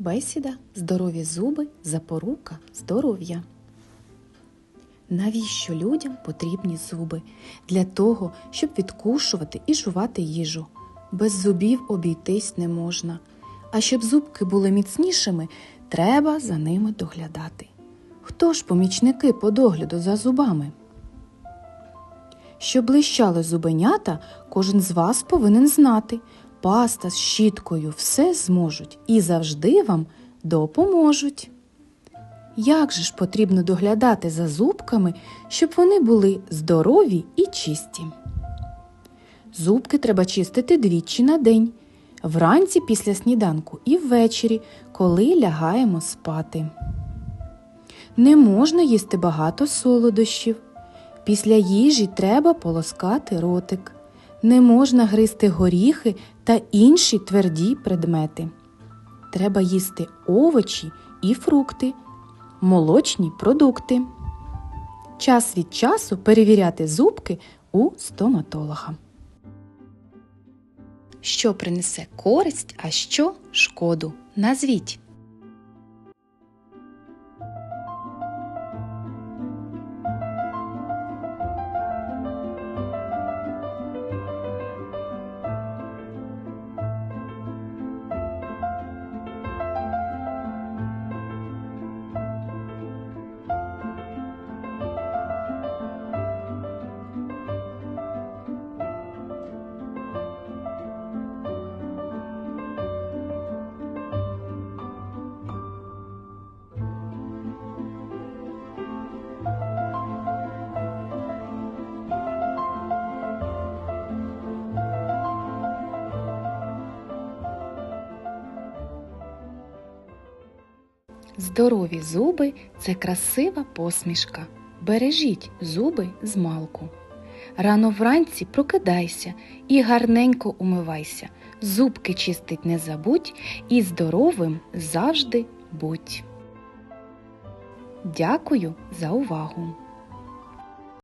Бесіда здорові зуби, запорука здоров'я. Навіщо людям потрібні зуби? Для того, щоб відкушувати і жувати їжу. Без зубів обійтись не можна. А щоб зубки були міцнішими, треба за ними доглядати. Хто ж помічники по догляду за зубами? Щоб блищали зубенята, кожен з вас повинен знати. Паста з щіткою все зможуть і завжди вам допоможуть. Як же ж потрібно доглядати за зубками, щоб вони були здорові і чисті? Зубки треба чистити двічі на день, вранці після сніданку і ввечері, коли лягаємо спати. Не можна їсти багато солодощів. Після їжі треба полоскати ротик. Не можна гризти горіхи та інші тверді предмети. Треба їсти овочі і фрукти, молочні продукти. Час від часу перевіряти зубки у стоматолога. Що принесе користь, а що шкоду? Назвіть. Здорові зуби це красива посмішка. Бережіть зуби з малку. Рано вранці прокидайся і гарненько умивайся. Зубки чистить не забудь і здоровим завжди будь. Дякую за увагу!